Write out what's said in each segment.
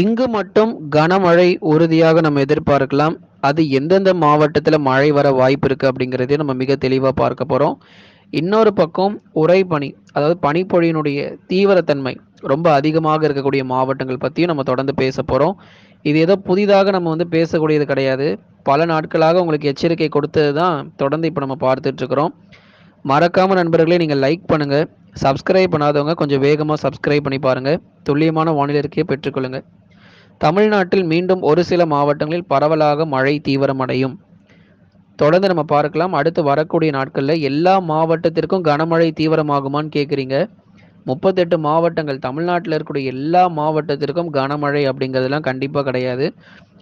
இங்கு மட்டும் கனமழை உறுதியாக நம்ம எதிர்பார்க்கலாம். அது எந்தெந்த மாவட்டத்தில் மழை வர வாய்ப்பு இருக்குது அப்படிங்கிறதையும் நம்ம மிக தெளிவாக பார்க்க போகிறோம் இன்னொரு பக்கம் உறைபனி அதாவது பனிப்பொழியினுடைய தீவிரத்தன்மை ரொம்ப அதிகமாக இருக்கக்கூடிய மாவட்டங்கள் பற்றியும் நம்ம தொடர்ந்து பேச போகிறோம் இது ஏதோ புதிதாக நம்ம வந்து பேசக்கூடியது கிடையாது. பல நாட்களாக உங்களுக்கு எச்சரிக்கை கொடுத்தது தான் தொடர்ந்து இப்போ நம்ம பார்த்துட்ருக்குறோம் மறக்காமல் நண்பர்களே நீங்கள் லைக் பண்ணுங்கள் சப்ஸ்கிரைப் பண்ணாதவங்க கொஞ்சம் வேகமாக சப்ஸ்கிரைப் பண்ணி பாருங்கள் துல்லியமான வானிலை இருக்கையை பெற்றுக்கொள்ளுங்கள் தமிழ்நாட்டில் மீண்டும் ஒரு சில மாவட்டங்களில் பரவலாக மழை தீவிரமடையும். தொடர்ந்து நம்ம பார்க்கலாம். அடுத்து வரக்கூடிய நாட்களில் எல்லா மாவட்டத்திற்கும் கனமழை தீவிரமாகுமான்னு கேட்குறீங்க முப்பத்தெட்டு மாவட்டங்கள் தமிழ்நாட்டில் இருக்கக்கூடிய எல்லா மாவட்டத்திற்கும் கனமழை அப்படிங்கிறதுலாம் கண்டிப்பாக கிடையாது.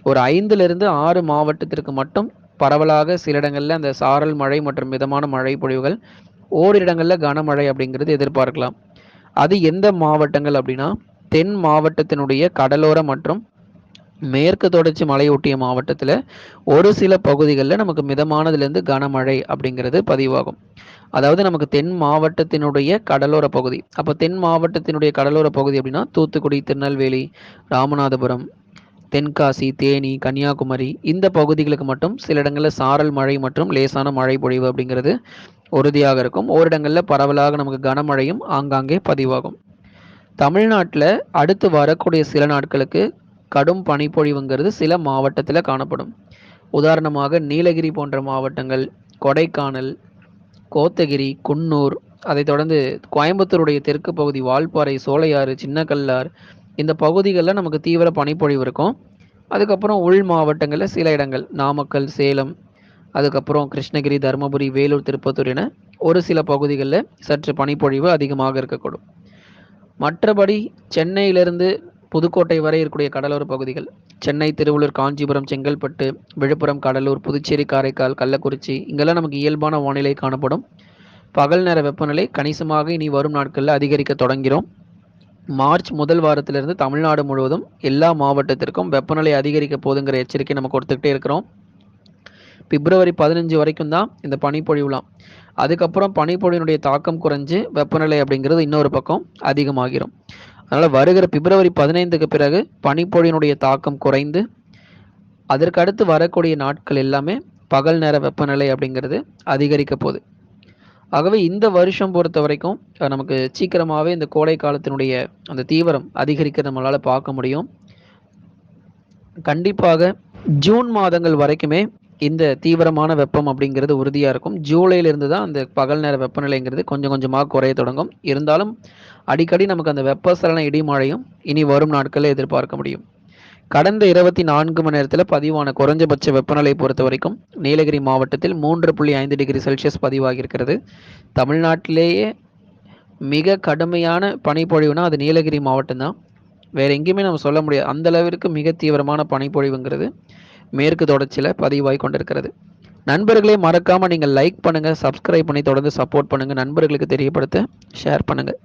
ஒரு ஐந்துலேருந்து ஆறு மாவட்டத்திற்கு மட்டும் பரவலாக சில இடங்களில் அந்த சாரல் மழை மற்றும் மிதமான மழை பொழிவுகள் ஓரிடங்களில் கனமழை அப்படிங்கிறது எதிர்பார்க்கலாம். அது எந்த மாவட்டங்கள் அப்படின்னா தென் மாவட்டத்தினுடைய கடலோர மற்றும் மேற்கு தொடர்ச்சி மலையொட்டிய மாவட்டத்தில் ஒரு சில பகுதிகளில் நமக்கு மிதமானதுலேருந்து கனமழை அப்படிங்கிறது பதிவாகும். அதாவது நமக்கு தென் மாவட்டத்தினுடைய கடலோர பகுதி. அப்போ தென் மாவட்டத்தினுடைய கடலோர பகுதி அப்படின்னா தூத்துக்குடி திருநெல்வேலி ராமநாதபுரம் தென்காசி தேனி கன்னியாகுமரி இந்த பகுதிகளுக்கு மட்டும் சில இடங்களில் சாரல் மழை மற்றும் லேசான மழை பொழிவு அப்படிங்கிறது உறுதியாக இருக்கும். ஓரிடங்களில் பரவலாக நமக்கு கனமழையும் ஆங்காங்கே பதிவாகும். தமிழ்நாட்டில் அடுத்து வரக்கூடிய சில நாட்களுக்கு கடும் பனிப்பொழிவுங்கிறது சில மாவட்டத்தில் காணப்படும். உதாரணமாக நீலகிரி போன்ற மாவட்டங்கள் கொடைக்கானல் கோத்தகிரி குன்னூர் அதைத் தொடர்ந்து கோயம்புத்தூருடைய தெற்கு பகுதி வால்பாறை சோலையாறு சின்னக்கல்லார் இந்த பகுதிகளில் நமக்கு தீவிர பனிப்பொழிவு இருக்கும். அதுக்கப்புறம் உள் மாவட்டங்களில் சில இடங்கள் நாமக்கல் சேலம் அதுக்கப்புறம் கிருஷ்ணகிரி தருமபுரி வேலூர் திருப்பத்தூர் என ஒரு சில பகுதிகளில் சற்று பனிப்பொழிவு அதிகமாக இருக்கக்கூடும். மற்றபடி சென்னையிலிருந்து புதுக்கோட்டை வரை இருக்கக்கூடிய கடலோர பகுதிகள் சென்னை திருவள்ளூர் காஞ்சிபுரம் செங்கல்பட்டு விழுப்புரம் கடலூர் புதுச்சேரி காரைக்கால் கள்ளக்குறிச்சி இங்கெல்லாம் நமக்கு இயல்பான வானிலை காணப்படும். பகல் நேர வெப்பநிலை கணிசமாக இனி வரும் நாட்களில் அதிகரிக்க தொடங்கிறோம். மார்ச் முதல் வாரத்திலிருந்து தமிழ்நாடு முழுவதும் எல்லா மாவட்டத்திற்கும் வெப்பநிலை அதிகரிக்க போதுங்கிற எச்சரிக்கை நம்ம கொடுத்துக்கிட்டே இருக்கிறோம். பிப்ரவரி பதினஞ்சு வரைக்கும் தான் இந்த பனிப்பொழிவுலாம் அதுக்கப்புறம் பனிப்பொழிவினுடைய தாக்கம் குறைஞ்சு வெப்பநிலை அப்படிங்கிறது இன்னொரு பக்கம் அதிகமாகிரும். அதனால் வருகிற பிப்ரவரி பதினைந்துக்கு பிறகு பனிப்பொழியினுடைய தாக்கம் குறைந்து அதற்கு அடுத்து வரக்கூடிய நாட்கள் எல்லாமே பகல் நேர வெப்பநிலை அப்படிங்கிறது அதிகரிக்க போகுது. ஆகவே இந்த வருஷம் பொறுத்த வரைக்கும் நமக்கு சீக்கிரமாகவே இந்த கோடை காலத்தினுடைய அந்த தீவிரம் அதிகரிக்க நம்மளால் பார்க்க முடியும். கண்டிப்பாக ஜூன் மாதங்கள் வரைக்குமே இந்த தீவிரமான வெப்பம் அப்படிங்கிறது உறுதியாக இருக்கும். ஜூலையிலிருந்து தான் அந்த பகல் நேர வெப்பநிலைங்கிறது கொஞ்சம் கொஞ்சமாக குறைய தொடங்கும். இருந்தாலும் அடிக்கடி நமக்கு அந்த வெப்பசலன இடிமழையும் இனி வரும் நாட்களில் எதிர்பார்க்க முடியும். கடந்த இருபத்தி நான்கு மணி நேரத்தில் பதிவான குறைஞ்சபட்ச வெப்பநிலை பொறுத்த வரைக்கும் நீலகிரி மாவட்டத்தில் மூன்று புள்ளி ஐந்து டிகிரி செல்சியஸ் பதிவாகியிருக்கிறது. தமிழ்நாட்டிலேயே மிக கடுமையான பனிப்பொழிவுனா அது நீலகிரி மாவட்டம் தான் வேறு எங்கேயுமே நம்ம சொல்ல முடியாது. அந்த அளவிற்கு மிக தீவிரமான பனிப்பொழிவுங்கிறது. மேற்கு தொடர்ச்சியில் பதிவாகி கொண்டிருக்கிறது. நண்பர்களே மறக்காமல் நீங்கள் லைக் பண்ணுங்கள் சப்ஸ்கிரைப் பண்ணி தொடர்ந்து சப்போர்ட் பண்ணுங்கள் நண்பர்களுக்கு தெரியப்படுத்த ஷேர் பண்ணுங்கள்